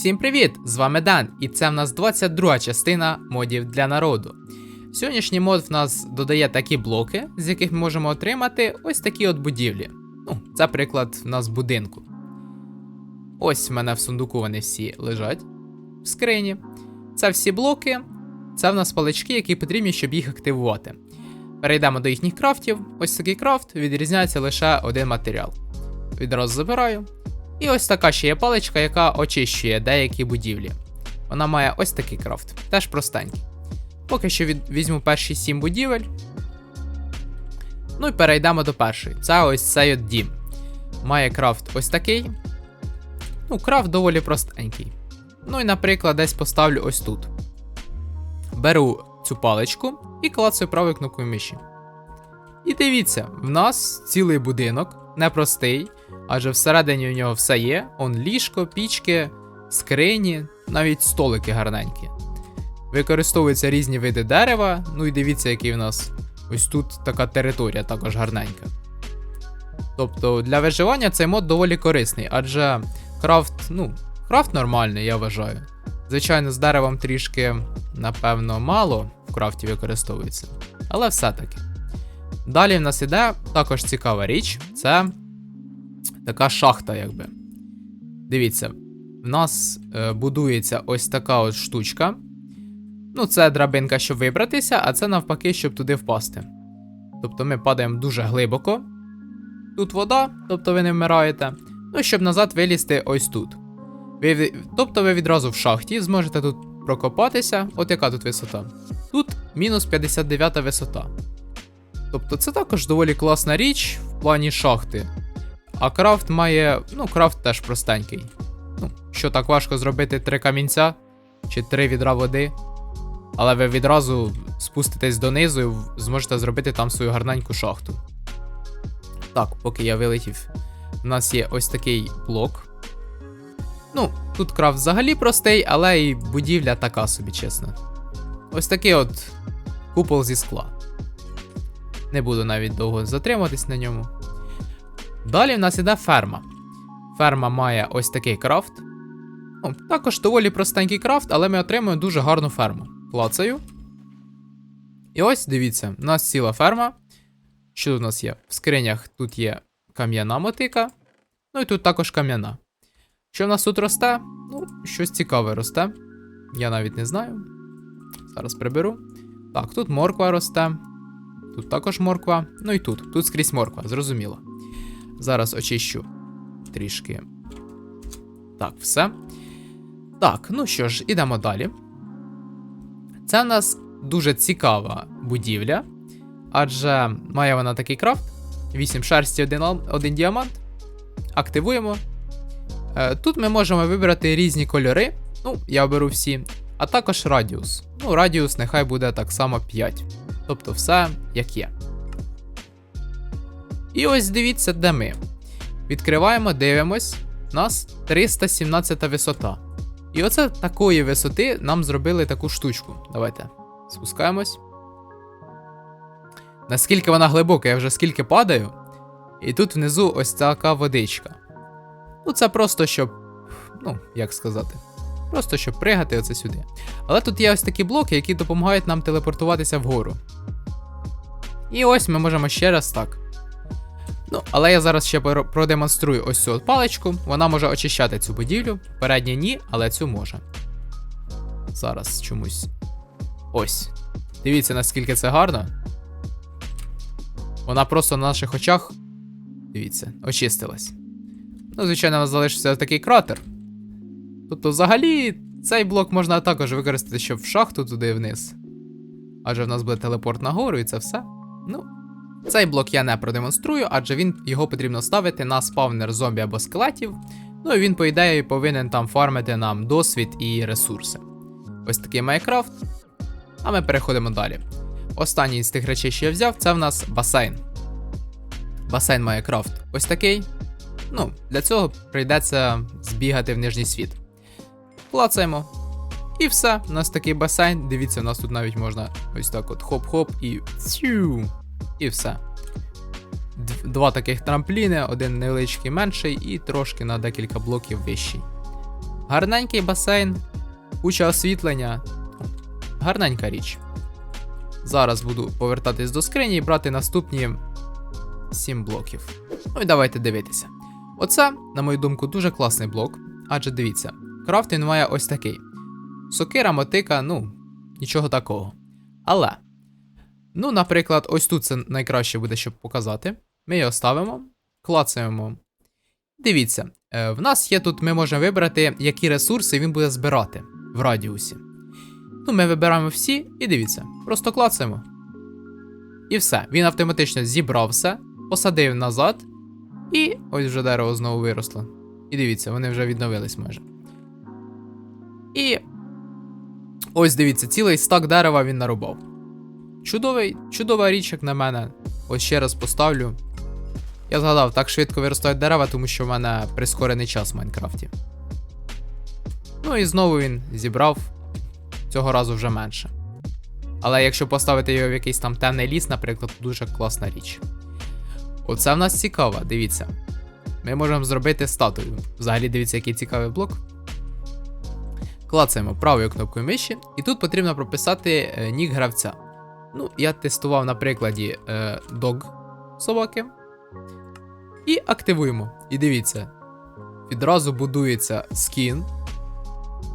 Всім привіт! З вами Дан, і це в нас 22 частина модів для народу. Сьогоднішній мод в нас додає такі блоки, з яких ми можемо отримати ось такі от будівлі. Ну, це приклад в нас будинку. Ось в мене в сундуку вони всі лежать в скрині. Це всі блоки, це в нас палички, які потрібні, щоб їх активувати. Перейдемо до їхніх крафтів. Ось такий крафт відрізняється лише один матеріал. Відразу забираю. І ось така ще є паличка, яка очищує деякі будівлі. Вона має ось такий крафт, теж простенький. Поки що від... візьму перші 7 будівель. Ну і перейдемо до першої. Це ось цей от дім. Має крафт ось такий. Ну, крафт доволі простенький. Ну і, наприклад, десь поставлю ось тут. Беру цю паличку і клацаю правою кнопкою миші. І дивіться, в нас цілий будинок, непростий, адже всередині у нього все є: он ліжко, пічки, скрині, навіть столики гарненькі. Використовуються різні види дерева. Ну і дивіться, який в нас ось тут така територія також гарненька. Тобто для виживання цей мод доволі корисний, адже крафт, ну, крафт нормальний, я вважаю. Звичайно, з деревом трішки, напевно, мало в крафті використовується, але все-таки. Далі в нас іде також цікава річ це така шахта, якби. Дивіться, в нас е, будується ось така от штучка. Ну, це драбинка, щоб вибратися, а це навпаки, щоб туди впасти. Тобто ми падаємо дуже глибоко. Тут вода, тобто ви не вмираєте. Ну, щоб назад вилізти ось тут. Ви, тобто ви відразу в шахті зможете тут прокопатися. От яка тут висота? Тут мінус 59 висота. Тобто це також доволі класна річ в плані шахти. А крафт має. Ну, крафт теж простенький. Ну, що так важко зробити три камінця чи три відра води. Але ви відразу спуститесь донизу і зможете зробити там свою гарненьку шахту. Так, поки я вилетів, у нас є ось такий блок. Ну, тут крафт взагалі простий, але і будівля така собі, чесно. Ось такий от купол зі скла. Не буду навіть довго затримуватись на ньому. Далі в нас іде ферма. Ферма має ось такий крафт. Ну, також доволі простенький крафт, але ми отримуємо дуже гарну ферму. Клацаю. І ось дивіться, у нас ціла ферма. Що тут у нас є? В скринях тут є кам'яна мотика. Ну і тут також кам'яна. Що в нас тут росте? Ну, щось цікаве росте. Я навіть не знаю. Зараз приберу. Так, тут морква росте. Тут також морква. Ну і тут. Тут скрізь морква, зрозуміло. Зараз очищу трішки. Так, все. Так, ну що ж, ідемо далі. Це в нас дуже цікава будівля, адже має вона такий крафт: 8 шерсті, 1, 1 діамант. Активуємо. Е, Тут ми можемо вибрати різні кольори. Ну, я оберу всі, а також радіус. Ну, радіус нехай буде так само 5. Тобто все як є. І ось дивіться, де ми. Відкриваємо, дивимось. У нас 317 висота. І оце такої висоти нам зробили таку штучку. Давайте спускаємось. Наскільки вона глибока, я вже скільки падаю. І тут внизу ось така водичка. Ну, це просто щоб. Ну, як сказати. Просто щоб пригати оце сюди. Але тут є ось такі блоки, які допомагають нам телепортуватися вгору. І ось ми можемо ще раз так. Ну, але я зараз ще продемонструю ось цю от паличку. Вона може очищати цю будівлю. Передня ні, але цю може. Зараз чомусь. Ось. Дивіться, наскільки це гарно. Вона просто на наших очах. Дивіться, очистилась. Ну, звичайно, у нас залишився такий кратер. Тобто, взагалі, цей блок можна також використати, щоб в шахту туди вниз. Адже в нас буде телепорт нагору і це все. Ну, цей блок я не продемонструю, адже він його потрібно ставити на спавнер зомбі або скелетів. Ну і він, по ідеї, повинен там фармити нам досвід і ресурси. Ось такий Майкрафт. А ми переходимо далі. Останній з тих речей, що я взяв, це в нас басейн. Басейн Майкрафт ось такий. Ну, для цього прийдеться збігати в нижній світ. Клацаємо. І все, у нас такий басейн. Дивіться, у нас тут навіть можна ось так от хоп-хоп і цю. І все. Два таких трампліни, один невеличкий менший і трошки на декілька блоків вищий. гарненький басейн, куча освітлення. Гарненька річ. Зараз буду повертатись до скрині і брати наступні 7 блоків. Ну і давайте дивитися. Оце, на мою думку, дуже класний блок. Адже дивіться, крафт він має ось такий. Сокира, мотика, ну, нічого такого. Але, ну, наприклад, ось тут це найкраще буде, щоб показати. Ми його ставимо, клацаємо. Дивіться, е, в нас є тут, ми можемо вибрати, які ресурси він буде збирати в радіусі. Ну, ми вибираємо всі і дивіться, просто клацаємо. І все. Він автоматично зібрав все, посадив назад, і ось вже дерево знову виросло. І дивіться, вони вже відновились майже. І ось дивіться, цілий стак дерева він нарубав. Чудовий, чудова річ, як на мене. Ось ще раз поставлю. Я згадав, так швидко виростають дерева, тому що в мене прискорений час в Майнкрафті. Ну і знову він зібрав цього разу вже менше. Але якщо поставити його в якийсь там темний ліс, наприклад, то дуже класна річ. Оце в нас цікаво, дивіться. Ми можемо зробити статую. Взагалі, дивіться, який цікавий блок. Клацаємо правою кнопкою миші, і тут потрібно прописати е, нік гравця. Ну, я тестував на прикладі е, dog собаки. І активуємо. І дивіться, відразу будується скін.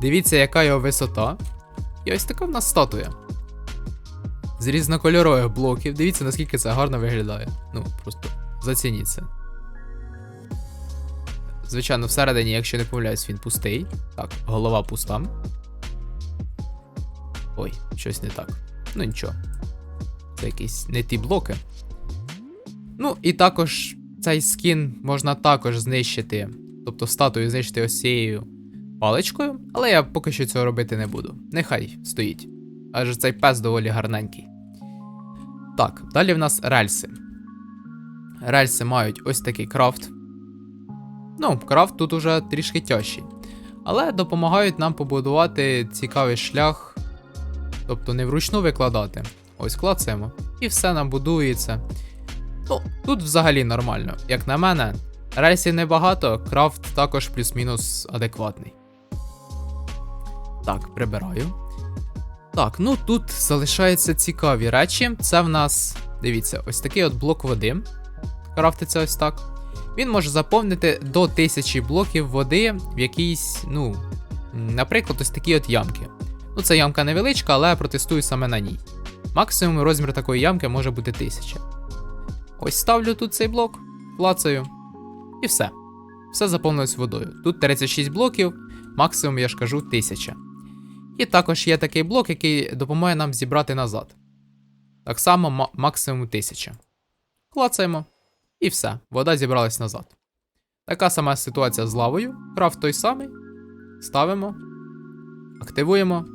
Дивіться, яка його висота. І ось така в нас статуя. З різнокольорових блоків. Дивіться, наскільки це гарно виглядає. Ну, просто зацініть це. Звичайно, всередині, якщо не помиляюсь, він пустий. Так, голова пуста. Ой, щось не так. Ну нічого. Це якісь не ті блоки. Ну, і також цей скін можна також знищити. Тобто статую знищити ось цією паличкою, але я поки що цього робити не буду. Нехай стоїть. Адже цей пес доволі гарненький. Так, далі в нас рельси. Рельси мають ось такий крафт. Ну, крафт тут уже трішки тяжчий. Але допомагають нам побудувати цікавий шлях. Тобто не вручну викладати. Ось клацаємо. І все нам будується. Ну, тут взагалі нормально. Як на мене, рельсів небагато, крафт також плюс-мінус адекватний. Так, прибираю. Так, ну тут залишаються цікаві речі. Це в нас, дивіться, ось такий от блок води. Крафтиться ось так. Він може заповнити до 1000 блоків води в якійсь, ну, наприклад, ось такі от ямки. Ну, це ямка невеличка, але я протестую саме на ній. Максимум розмір такої ямки може бути 1000. Ось ставлю тут цей блок, клацаю, і все. Все заповнилось водою. Тут 36 блоків, максимум, я ж кажу, 1000. І також є такий блок, який допомагає нам зібрати назад. Так само ма- максимум 1000. Клацаємо. І все, вода зібралась назад. Така сама ситуація з лавою. Крафт той самий. Ставимо, активуємо.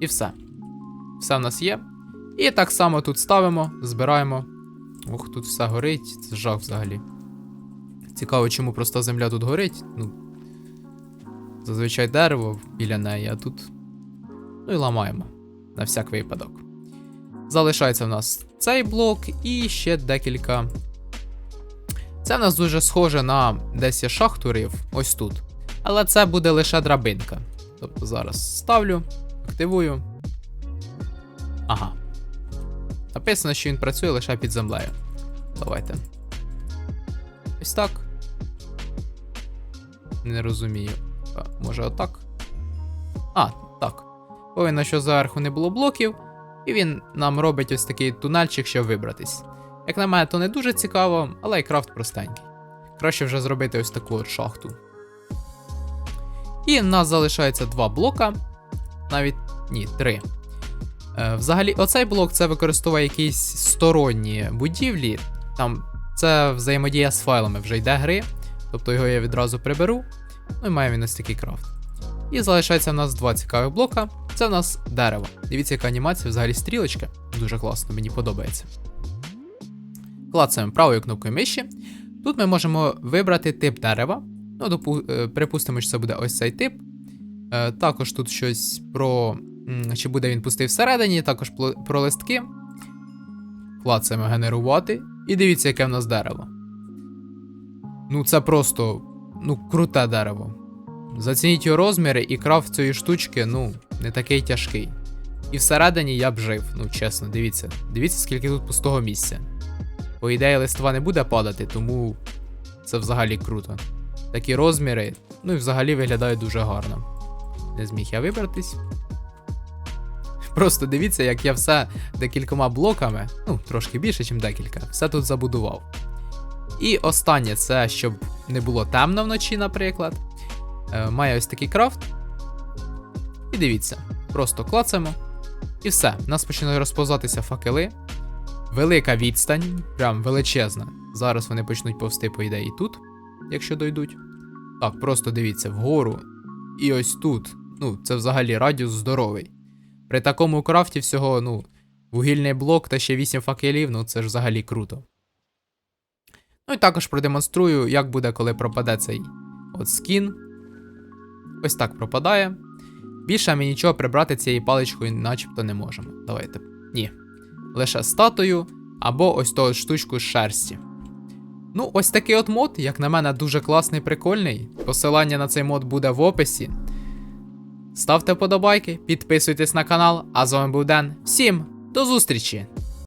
І все. Все в нас є. І так само тут ставимо, збираємо. Ох, тут все горить, це жах взагалі. Цікаво, чому проста земля тут горить. Ну, зазвичай дерево біля неї, а тут. Ну і ламаємо. На всяк випадок. Залишається в нас цей блок і ще декілька. Це в нас дуже схоже на десь є шахтурів, ось тут. Але це буде лише драбинка. Тобто зараз ставлю, активую. Ага. Написано, що він працює лише під землею. Давайте. Ось так. Не розумію. А, може отак? А, так. Повинно, що зверху не було блоків, і він нам робить ось такий тунельчик, щоб вибратись. Як на мене, то не дуже цікаво, але і крафт простенький. Краще вже зробити ось таку от шахту. І в нас залишається два блока. Навіть ні, три. Е, взагалі, оцей блок це використовує якісь сторонні будівлі. Там це взаємодія з файлами вже йде гри. Тобто його я відразу приберу. Ну і має він ось такий крафт. І залишається в нас два цікавих блока. Це в нас дерево. Дивіться, яка анімація, взагалі стрілочка. Дуже класно, мені подобається. Клацаємо правою кнопкою миші. Тут ми можемо вибрати тип дерева. Ну, допу... е, припустимо, що це буде ось цей тип. Е, також тут щось про. Чи буде він пустий всередині, також про листки. Клацаємо генерувати. І дивіться, яке в нас дерево. Ну, це просто. Ну, круте дерево. Зацініть його розміри, і крафт цієї штучки, ну, не такий тяжкий. І всередині я б жив, ну чесно, дивіться. Дивіться, скільки тут пустого місця. По ідеї, листва не буде падати, тому це взагалі круто. Такі розміри, ну і взагалі виглядає дуже гарно. Не зміг я вибратись. Просто дивіться, як я все декількома блоками, ну, трошки більше, ніж декілька, все тут забудував. І останнє це, щоб не було темно вночі, наприклад. Е, має ось такий крафт. І дивіться, просто клацаємо. І все, в нас починають розповзатися факели. Велика відстань, прям величезна. Зараз вони почнуть повсти, по ідеї, тут, якщо дойдуть. Так, просто дивіться, вгору. І ось тут. Ну, це взагалі радіус здоровий. При такому крафті всього, ну, вугільний блок та ще 8 факелів, ну це ж взагалі круто. Ну і також продемонструю, як буде, коли пропаде цей от скін. Ось так пропадає. Більше ми нічого прибрати цією паличкою начебто не можемо. Давайте. Ні. Лише статую або ось ту штучку з шерсті. Ну, ось такий от мод, як на мене, дуже класний, прикольний. Посилання на цей мод буде в описі. Ставте вподобайки, підписуйтесь на канал, а з вами був Ден. Всім до зустрічі!